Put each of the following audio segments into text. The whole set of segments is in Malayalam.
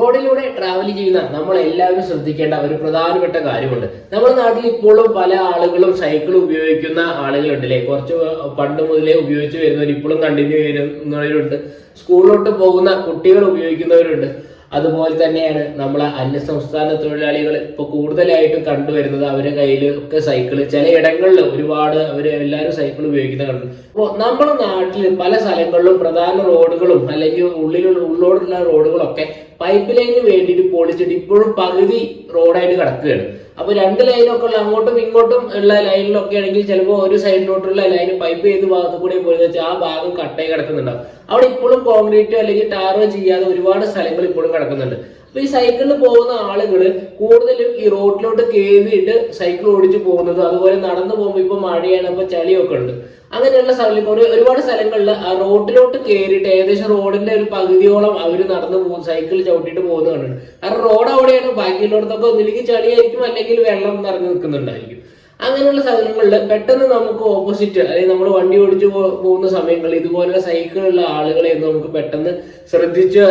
റോഡിലൂടെ ട്രാവൽ ചെയ്യുന്ന നമ്മൾ എല്ലാവരും ശ്രദ്ധിക്കേണ്ട ഒരു പ്രധാനപ്പെട്ട കാര്യമുണ്ട്. നമ്മുടെ നാട്ടിൽ ഇപ്പോഴും പല ആളുകളും സൈക്കിൾ ഉപയോഗിക്കുന്ന ആളുകളുണ്ട് അല്ലേ കുറച്ച് പണ്ട് മുതലേ ഉപയോഗിച്ച് വരുന്നവർ ഇപ്പോഴും കണ്ടിന്യൂ ചെയ്യുന്നവരുണ്ട്. സ്കൂളിലോട്ട് പോകുന്ന കുട്ടികൾ ഉപയോഗിക്കുന്നവരുണ്ട്. അതുപോലെ തന്നെയാണ് നമ്മളെ അന്യസംസ്ഥാന തൊഴിലാളികൾ ഇപ്പോൾ കൂടുതലായിട്ടും കണ്ടുവരുന്നത് അവരുടെ കയ്യിൽ ഒക്കെ സൈക്കിൾ ചില ഇടങ്ങളിൽ ഒരുപാട് അവർ എല്ലാവരും സൈക്കിൾ ഉപയോഗിക്കുന്ന കണ്ടു അപ്പോൾ നമ്മുടെ നാട്ടിൽ പല സ്ഥലങ്ങളിലും പ്രധാന റോഡുകളും അല്ലെങ്കിൽ ഉള്ളിലുള്ള ഉള്ളോടുള്ള റോഡുകളൊക്കെ പൈപ്പ് ലൈനിന് വേണ്ടിയിട്ട് പൊളിച്ചിട്ട് ഇപ്പോഴും പകുതി റോഡായിട്ട് കിടക്കുകയാണ്. അപ്പോൾ രണ്ട് ലൈനൊക്കെ ഉള്ള അങ്ങോട്ടും ഇങ്ങോട്ടും ഉള്ള ലൈനിലൊക്കെ ആണെങ്കിൽ ചിലപ്പോൾ ഒരു സൈഡിലോട്ടുള്ള ലൈൻ പൈപ്പ് ചെയ്ത് ഭാഗത്ത് കൂടെ പോയി വെച്ചാൽ ആ ഭാഗം കട്ടായി കിടക്കുന്നുണ്ടാവും. അവിടെ ഇപ്പോഴും കോൺക്രീറ്റോ അല്ലെങ്കിൽ ടാറോ ചെയ്യാതെ ഒരുപാട് സ്ഥലങ്ങൾ ഇപ്പോഴും കിടക്കുന്നുണ്ട്. അപ്പൊ ഈ സൈക്കിളിൽ പോകുന്ന ആളുകൾ കൂടുതലും ഈ റോഡിലോട്ട് കയറിയിട്ട് സൈക്കിൾ ഓടിച്ചു പോകുന്നത് അതുപോലെ നടന്നു പോകുമ്പോൾ ഇപ്പൊ മഴയാണ് ഇപ്പൊ ചളിയൊക്കെ ഉണ്ട്. അങ്ങനെയുള്ള സ്ഥലം ഒരു ഒരുപാട് സ്ഥലങ്ങളിൽ ആ റോഡിലോട്ട് കയറിയിട്ട് ഏകദേശം റോഡിന്റെ ഒരു പകുതിയോളം അവർ നടന്നു പോകും സൈക്കിൾ ചവിട്ടിയിട്ട് പോകുന്നത് കണ്ടിട്ടുണ്ട്. കാരണം റോഡ് അവിടെയാണ് ബാക്കിയുള്ളിടത്തൊക്കെ ഒന്നില്ലെങ്കിൽ ചളിയായിരിക്കും അല്ലെങ്കിൽ വെള്ളം നിറഞ്ഞു നിൽക്കുന്നുണ്ടായിരിക്കും. അങ്ങനെയുള്ള സ്ഥലങ്ങളിൽ പെട്ടെന്ന് നമുക്ക് ഓപ്പോസിറ്റ് അല്ലെങ്കിൽ നമ്മൾ വണ്ടി ഓടിച്ചു പോകുന്ന സമയങ്ങളിൽ ഇതുപോലുള്ള സൈക്കിളുള്ള ആളുകളെ നമുക്ക് പെട്ടെന്ന് ശ്രദ്ധിച്ച്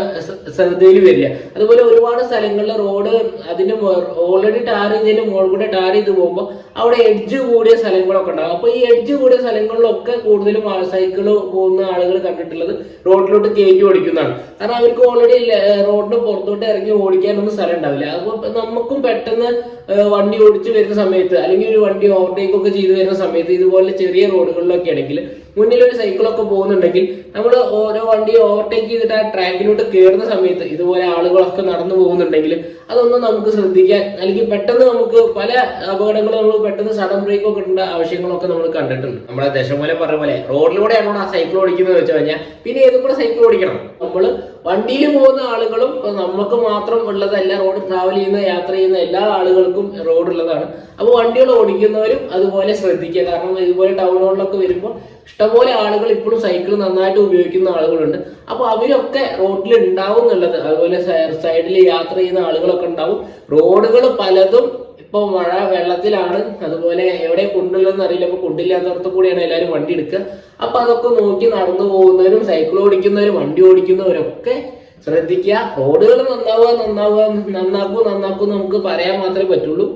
ശ്രദ്ധയിൽ വരില്ല അതുപോലെ ഒരുപാട് സ്ഥലങ്ങളിൽ റോഡ് അതിന് ഓൾറെഡി ടാർ ചെയ്തതിന് മുകളിൽ കൂടെ ടാർ ചെയ്ത് പോകുമ്പോൾ അവിടെ എഡ്ജ് കൂടിയ സ്ഥലങ്ങളൊക്കെ ഉണ്ടാകും അപ്പോൾ ഈ എഡ്ജ് കൂടിയ സ്ഥലങ്ങളിലൊക്കെ കൂടുതലും സൈക്കിൾ പോകുന്ന ആളുകൾ കണ്ടിട്ടുള്ളത് റോഡിലോട്ട് കയറ്റി ഓടിക്കുന്നതാണ്. കാരണം അവർക്ക് ഓൾറെഡി റോഡിന് പുറത്തോട്ട് ഇറങ്ങി ഓടിക്കാനൊന്നും സ്ഥലം ഉണ്ടാവില്ല. അപ്പോൾ നമുക്കും പെട്ടെന്ന് വണ്ടി ഓടിച്ചു വരുന്ന സമയത്ത് അല്ലെങ്കിൽ ഒരു വണ്ടി ഓവർടേക്ക് ഒക്കെ ചെയ്തു വരുന്ന സമയത്ത് ഇതുപോലെ ചെറിയ റോഡുകളിലൊക്കെ ആണെങ്കിൽ മുന്നിൽ ഒരു സൈക്കിളൊക്കെ പോകുന്നുണ്ടെങ്കിൽ നമ്മൾ ഓരോ വണ്ടി ഓവർടേക്ക് ചെയ്തിട്ട് ആ ട്രാക്കിലോട്ട് കയറുന്ന സമയത്ത് ഇതുപോലെ ആളുകളൊക്കെ നടന്നു പോകുന്നുണ്ടെങ്കിൽ അതൊന്നും നമുക്ക് ശ്രദ്ധിക്കാൻ അല്ലെങ്കിൽ പെട്ടെന്ന് നമുക്ക് പല അപകടങ്ങളും നമ്മൾ പെട്ടെന്ന് സഡൻ ബ്രേക്ക് ഒക്കെ ഇടേണ്ട ആവശ്യങ്ങളൊക്കെ നമ്മൾ കണ്ടിട്ടുണ്ട്. നമ്മളെ ദശമൂലം പറഞ്ഞ പോലെ റോഡിലൂടെയാണോ ആ സൈക്കിൾ ഓടിക്കുന്നത് വെച്ച് കഴിഞ്ഞാൽ പിന്നെ ഏതും കൂടെ സൈക്കിൾ ഓടിക്കണം. നമ്മൾ വണ്ടിയിൽ പോകുന്ന ആളുകളും നമുക്ക് മാത്രം ഉള്ളതല്ല റോഡ് ട്രാവൽ ചെയ്യുന്ന യാത്ര ചെയ്യുന്ന എല്ലാ ആളുകൾക്കും റോഡ് ഉള്ളതാണ്. അപ്പോൾ വണ്ടികൾ ഓടിക്കുന്നവരും അതുപോലെ ശ്രദ്ധിക്കുക. കാരണം ഇതുപോലെ ടൗൺ റോഡിലൊക്കെ വരുമ്പോൾ ഇഷ്ടംപോലെ ആളുകൾ ഇപ്പോഴും സൈക്കിൾ നന്നായിട്ട് ഉപയോഗിക്കുന്ന ആളുകളുണ്ട്. അപ്പോൾ അവരൊക്കെ റോഡിൽ ഉണ്ടാവും എന്നുള്ളത്. അതുപോലെ സൈഡിൽ യാത്ര ചെയ്യുന്ന ആളുകളൊക്കെ ഉണ്ടാവും. റോഡുകൾ പലതും ഇപ്പോൾ മഴ വെള്ളത്തിലാണ്. അതുപോലെ എവിടെ കൊണ്ടുള്ളതെന്ന് അറിയില്ല. അപ്പോൾ കൊണ്ടില്ലാത്തടത്ത് കൂടിയാണ് എല്ലാവരും വണ്ടി എടുക്കുക. അപ്പോൾ അതൊക്കെ നോക്കി നടന്നു പോകുന്നവരും സൈക്കിൾ ഓടിക്കുന്നവരും വണ്ടി ഓടിക്കുന്നവരൊക്കെ ശ്രദ്ധിക്കുക. റോഡുകൾ നന്നാവുക നന്നാവുക നന്നാക്കൂ നന്നാക്കൂ നമുക്ക് പറയാൻ മാത്രമേ പറ്റുള്ളൂ.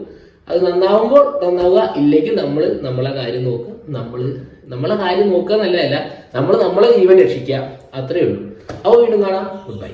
അത് നന്നാവുമ്പോൾ നന്നാവുക ഇല്ലെങ്കിൽ നമ്മൾ നമ്മളെ കാര്യം നോക്കുക നമ്മൾ നമ്മളെ കാര്യം നോക്കുക എന്നല്ല നമ്മൾ നമ്മളെ ജീവൻ രക്ഷിക്കുക. അത്രയേ ഉള്ളൂ. അപ്പോൾ വീണ്ടും കാണാം. Good bye